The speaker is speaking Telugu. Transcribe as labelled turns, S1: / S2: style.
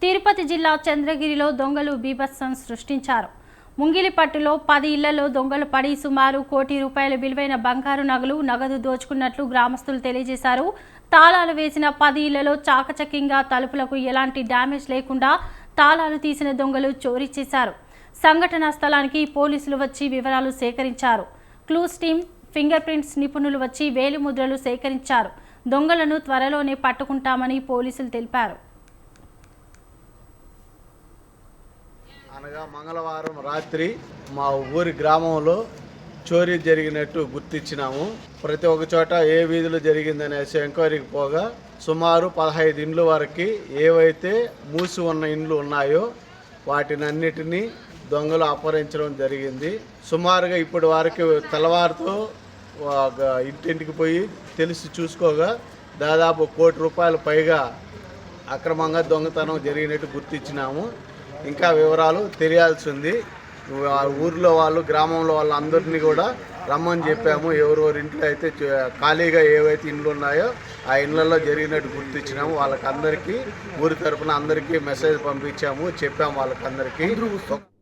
S1: తిరుపతి జిల్లా చంద్రగిరిలో దొంగలు బీభత్సం సృష్టించారు. ముంగిలిపట్టులో పది ఇళ్ళలో దొంగలు పడి సుమారు కోటి రూపాయల విలువైన బంగారు నగలు నగదు దోచుకున్నట్లు గ్రామస్తులు తెలియజేశారు. తాళాలు వేసిన పది ఇళ్ళలో చాకచక్యంగా తలుపులకు ఎలాంటి డ్యామేజ్ లేకుండా తాళాలు తీసిన దొంగలు చోరీ చేశారు. సంఘటనా స్థలానికి పోలీసులు వచ్చి వివరాలు సేకరించారు. క్లూస్ టీమ్ ఫింగర్ ప్రింట్స్ నిపుణులు వచ్చి వేలిముద్రలు సేకరించారు. దొంగలను త్వరలోనే పట్టుకుంటామని పోలీసులు తెలిపారు.
S2: అనగా మంగళవారం రాత్రి మా ఊరి గ్రామంలో చోరీ జరిగినట్టు గుర్తించినాము. ప్రతి ఒక్క చోట ఏ వీధిలో జరిగిందనేసి ఎంక్వైరీకి పోగా సుమారు పదహైదు ఇండ్ల వరకు ఏవైతే మూసి ఉన్న ఇండ్లు ఉన్నాయో వాటినన్నిటినీ దొంగలు అపహరించడం జరిగింది. సుమారుగా ఇప్పటి వరకు తెల్లవారితో ఒక ఇంటింటికి పోయి తెలిసి చూసుకోగా దాదాపు కోటి రూపాయల పైగా అక్రమంగా దొంగతనం జరిగినట్టు గుర్తించినాము. ఇంకా వివరాలు తెలియాల్సి ఉంది ఊర్లో వాళ్ళు గ్రామంలో వాళ్ళు అందరినీ కూడా రమ్మని చెప్పాము. ఎవరెవరి ఇంట్లో అయితే ఖాళీగా ఏవైతే ఇండ్లు ఉన్నాయో ఆ ఇండ్లలో జరిగినట్టు గుర్తించినాము. వాళ్ళకందరికీ ఊరి తరపున అందరికీ మెసేజ్ పంపించాము. చెప్పాము వాళ్ళకందరికీ.